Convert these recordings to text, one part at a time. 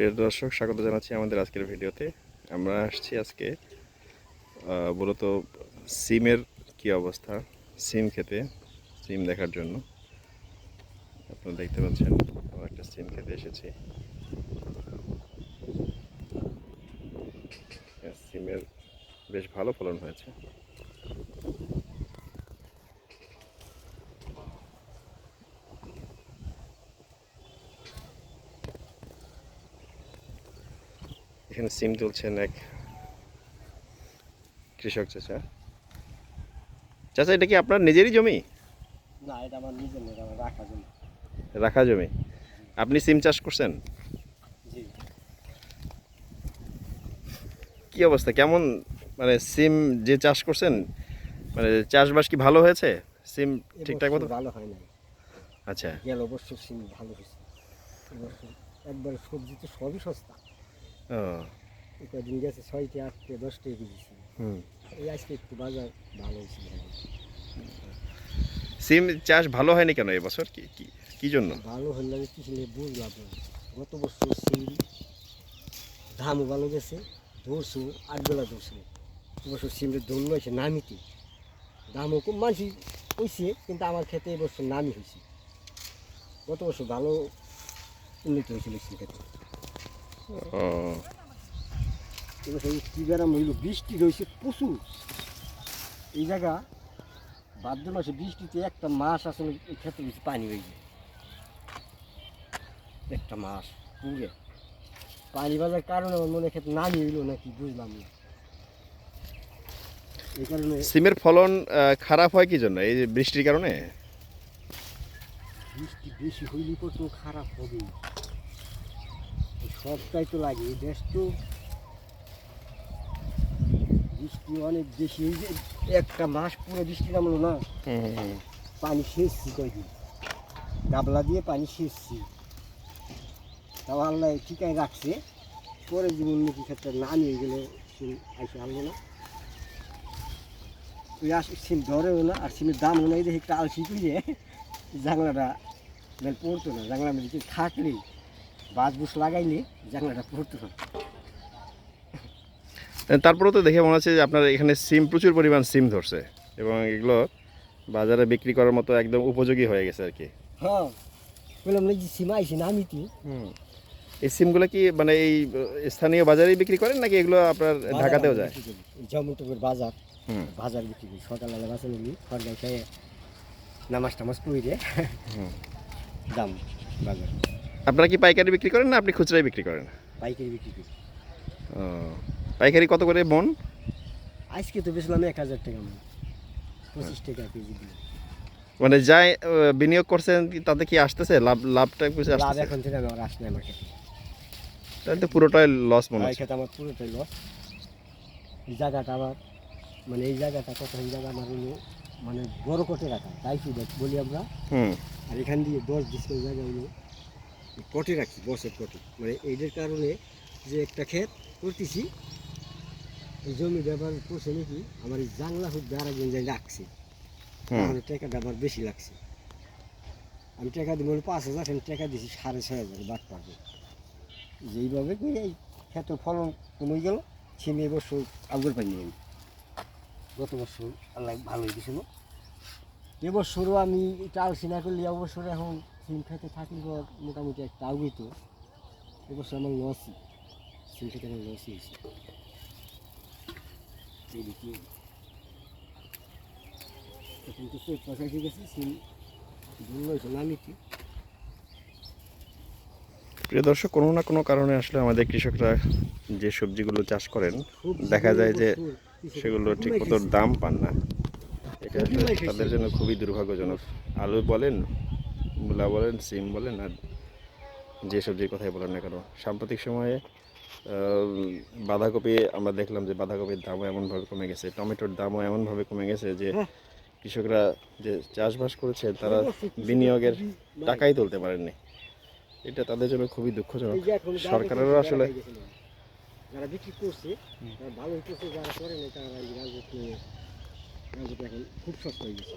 প্রিয় দর্শক, স্বাগত জানাচ্ছি আমাদের আজকের ভিডিওতে। আমরা আসছি আজকে মূলত সিমের কি অবস্থা? সিম খেতে, সিম দেখার জন্য। আপনারা দেখতে পাচ্ছেন, আমরা একটা সিম খেতে এসেছি। সিমের বেশ ভালো ফলন হয়েছে। এখানে সিম তুলছেন এক কৃষক চাচা। চাচা এটা কি আপনার নিজেরই জমি? না এটা আমার নিজের না আমার রাখা জন্য রাখা জমি। আপনি সিম চাষ করছেন? জি। কি অবস্থা? কেমন মানে সিম যে চাষ করছেন মানে চাষবাস কি ভালো হয়েছে? সিম ঠিকঠাক মতো? ভালো হয় না আচ্ছা। গেল অবশ্য সিম ভালো হয়েছে। একবার সবজি তো সবই সস্তা। কদিন গেছে ছয়টি আটটি দশটি কেজি ছিল হুম। এই আজকে একটু বাজার ভালো হয়েছে সিম চাষ ভালো হয়নি কেন এবছর? কি কি জন্য? ভালো হলে আমি কি ছিল বুঝলাম না গত বছর সিম দামও ভালো গেছে ধরছো আট বেলা ধরছো এবছর সিমের দৌড় হয়েছে নামিতে। দামও খুব মানসি হয়েছে কিন্তু আমার খেতে এবছর নামি হয়েছে গত বছর ভালো উন্নতি হয়েছিল সিম খেতে কী হইল বৃষ্টি রয়েছে প্রচুর। এই জায়গা ভাদ্র মাসে বৃষ্টিতে একটা মাস আসলে এই ক্ষেত্রে বেশি পানি একটা মাস পুরে পানি বাজার কারণে আমার মনে ক্ষেত্রে নামি হইল নাকি বুঝলাম না। এই কারণে সিমের ফলন খারাপ হয় কি জন্য? এই যে বৃষ্টির কারণে? বৃষ্টি বেশি হইলে তো খারাপ এই সবটাই তো লাগে এই দেশ তো। বৃষ্টি অনেক বেশি এই যে একটা মাস পুরো বৃষ্টি নামলো না। পানি সেচছি কয়দিন। গাবলা দিয়ে পানি সেচছি। তাও আল্লাহ ঠিকাই রাখছে। পরে যে উন্নতি ক্ষেত্রে না নিয়ে গেলে আইসে আনব না। তুই আস সিম ধরেও না আর সিমের দাম না এই দেখে একটা আলসি করে জাংলাটা পড়তো না জাংলার মধ্যে কিছু থাকলে বাস বুস লাগাইলে জাংলাটা পড়তো তারপরেও তো দেখে মনে হচ্ছে যে আপনার এখানে সিম প্রচুর পরিমাণ সিম ধরছে এবং এগুলো বাজারে বিক্রি করার মতো একদম উপযোগী হয়ে গেছে আর কি। হ্যাঁ বললাম না যে সিম আইসি না আমি তুই এই সিমগুলো কি মানে এই স্থানীয় বাজারেই বিক্রি করেন নাকি এগুলো আপনার ঢাকাতেও যায়? যেমন বাজার হুম। বাজার বিক্রি করি। সকালবেলা বাসে নিবি সরকার খেয়ে নামাজ টামাজ পড়ে হুম। দাম বাজার। আপনারা কি পাইকারি বিক্রি করেন না আপনি খুচরাই বিক্রি করেন? পাইকারি বিক্রি করি। ও পাইকারি কত করে মন? আজকে তো বেচলাম এক হাজার টাকা মন। পঁচিশ টাকা কেজি দিয়ে। মানে যাই বিনিয়োগ করছেন তাতে কি আসতেছে? লাভ লাভটা কিছু লাভ এখন থেকে আমার আসলে আমার তাহলে তো পুরোটাই লস মনে হচ্ছে। খেতে আমার পুরোটাই লস এই জায়গাটা আমার মানে এই জায়গাটা কত এই জায়গা আমার মানে বড় কোটে রাখা তাই কি বলি আমরা? হুম। আর এখান দিয়ে দশ ডিসকাল জায়গা হলো। পটে রাখি বসের পটে। মানে এইটার কারণে যে একটা ক্ষেত করতেছি এই জমি ব্যবহার করছে নাকি আমার এই জাংলা হুক দ্বারা যাই রাখছে। হুম। তাহলে টাকাটা আমার বেশি লাগছে। আমি টাকা দিব পাঁচ হাজার আমি টাকা দিছি সাড়ে ছয় হাজার বাদ পাবো। যেইভাবে করে এই ক্ষেত্র ফলন কমে গেল ছিমে এবছর আগুর পাইনি আমি। গত বছর আল্লাহ ভালোই দিছিল এবছরও আমি চাল সিনা করলে অবসর এখন সিম খেতে থাকলে পর মোটামুটি একটা আগুইতো এবছর আমার লসই সিম খেতে আমার লসই হয়েছে। এখন তো চোখ আছে সিম প্রিয় দর্শক কোনো না কোনো কারণে আসলে আমাদের কৃষকরা যে সবজিগুলো চাষ করেন দেখা যায় যে সেগুলো ঠিক মতো দাম পান না। এটা। তাদের জন্য খুবই দুর্ভাগ্যজনক। আলু বলেন মূলা বলেন, সিম বলেন, আর যে কথাই বলেন না কেন, সাম্প্রতিক সময়ে বাঁধাকপি আমরা দেখলাম যে বাঁধাকপির দামও এমনভাবে কমে গেছে, টমেটোর দামও এমনভাবে কমে গেছে যে। কৃষকরা যে চাষবাস করেছে, তারা বিনিয়োগের টাকাই তুলতে পারেননি এটা তাদের জন্য খুবই দুঃখজনক সরকারেরও আসলে যারা বিক্রি করছে, তারা ভালো করছে যারা তারা রাজত্ব রাজত্ব এখন খুব সস্তা হয়ে গেছে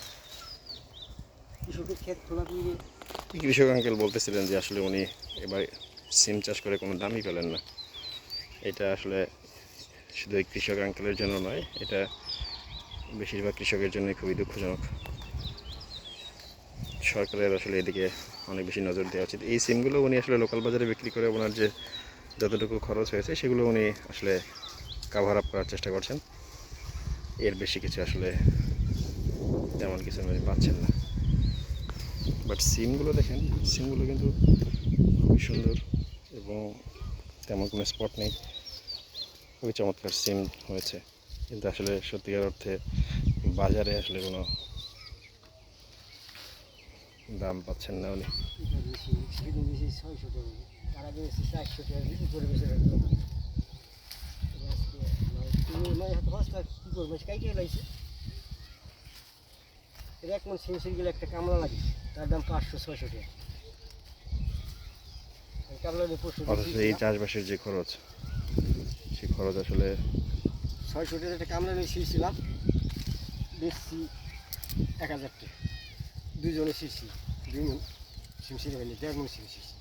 কৃষকের ক্ষেত খোলা কৃষক আঙ্কেল বলতেছিলেন যে আসলে উনি এবার সিম চাষ করে কোনো দামই পেলেন না? এটা আসলে শুধু এই কৃষক আঙ্কেলের জন্য নয়, এটা বেশিরভাগ কৃষকের জন্য খুবই দুঃখজনক। সরকারের আসলে এদিকে অনেক বেশি নজর দেওয়া উচিত। এই সিমগুলো উনি আসলে লোকাল বাজারে বিক্রি করে ওনার যে যতটুকু খরচ হয়েছে, সেগুলো উনি আসলে কাভার আপ করার চেষ্টা করছেন। এর বেশি কিছু আসলে তেমন কিছু উনি পাচ্ছেন না। বাট সিমগুলো দেখেন সিমগুলো কিন্তু খুবই সুন্দর এবং তেমন কোনো স্পট নেই। খুবই চমৎকার সিম হয়েছে। কিন্তু আসলে সত্যিকার অর্থে বাজারে আসলে কোনো দাম পাচ্ছেন না উনি। গেলে একটা কামলা লাগে তার দাম পাঁচশো ছয়শো টাকা। অথচ এই চাষবাসের যে খরচ সেই খরচ আসলে ছয়শো টাকা একটা কামলা নিয়ে ছিঁড়ছিলাম বেশি এক হাজার টাকা। দুজনে ছিঁড়ছি দুই মন ছিঁড়ে হয়নি দেড় মন সিম ছিঁড়ছি।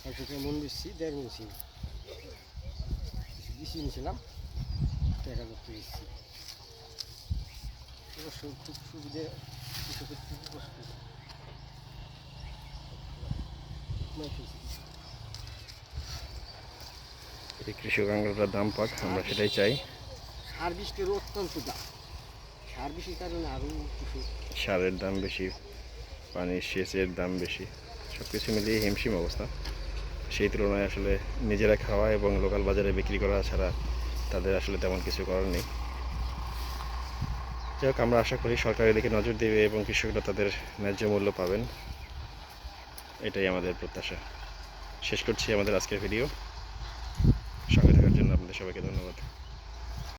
ছয়শো টাকা মন বেশি দেড় মন সিম। বেশি নিয়েছিলাম এক হাজার টাকা এসেছি খুব সুবিধে কৃষকের খুব কষ্ট। মাই কৃষক আঙ্গলটার দাম পাক আমরা সেটাই চাই। সার অত্যন্ত দাম। সার কারণে আরও কিছু সারের দাম বেশি পানির সেচের দাম বেশি সব কিছু মিলিয়ে হিমশিম অবস্থা। সেই তুলনায় আসলে নিজেরা খাওয়া এবং লোকাল বাজারে বিক্রি করা ছাড়া তাদের আসলে তেমন কিছু করার নেই। যাই হোক, আমরা আশা করি সরকার এদিকে নজর দেবে এবং কৃষকরা তাদের ন্যায্য মূল্য পাবেন। এটাই আমাদের প্রত্যাশা। শেষ করছি আমাদের আজকের ভিডিও। সঙ্গে থাকার জন্য আপনাদের সবাইকে ধন্যবাদ।